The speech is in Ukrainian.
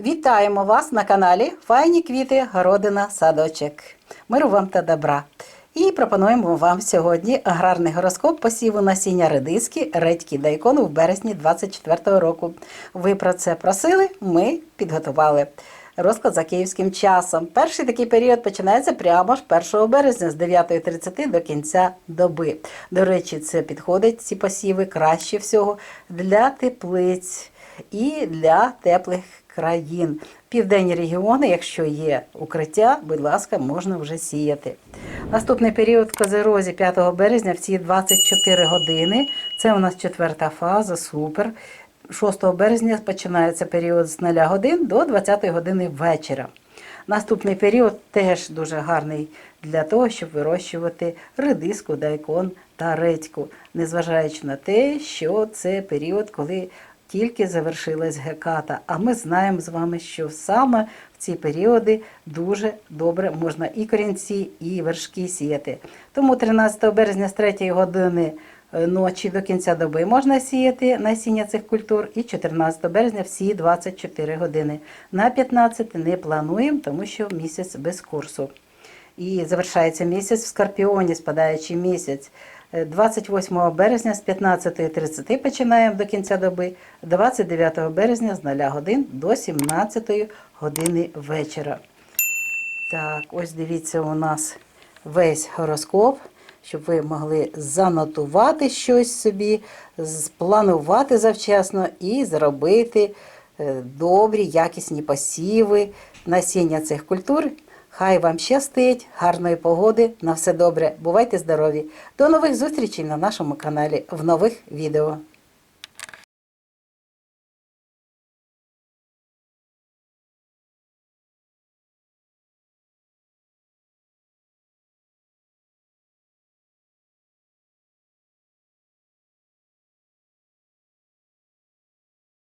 Вітаємо вас на каналі Файні квіти, городина, садочок. Миру вам та добра. І пропонуємо вам сьогодні аграрний гороскоп посіву насіння редиски, редьки дайкону в березні 24 року. Ви про це просили, ми підготували. Розклад за київським часом. Перший такий період починається прямо ж 1 березня з 9.30 до кінця доби. До речі, це підходить ці посіви краще всього для теплиць і для теплих країн. Південні регіони, якщо є укриття, будь ласка, можна вже сіяти. Наступний період в Козерозі 5 березня в ці 24 години. Це у нас четверта фаза, супер. 6 березня починається період з 0 годин до 20 години вечора. Наступний період теж дуже гарний для того, щоб вирощувати редиску, дайкон та редьку, незважаючи на те, що це період, коли тільки завершилась геката. А ми знаємо з вами, що саме в ці періоди дуже добре можна і корінці, і вершки сіяти. Тому 13 березня з 3 години е, ночі до кінця доби можна сіяти насіння цих культур, і 14 березня всі 24 години. На 15 не плануємо, тому що місяць без курсу. І завершається місяць в Скорпіоні, спадаючий місяць. Е, 28 березня з 15.30 починаємо до кінця доби, 29 березня з 0 годин до 17 години вечора. Так, ось дивіться у нас весь гороскоп, щоб ви могли занотувати щось собі, спланувати завчасно і зробити е, добрі, якісні посіви, насіння цих культур. Хай вам щастить, гарної погоди, на все добре. Бувайте здорові. До нових зустрічей на нашому каналі в нових відео.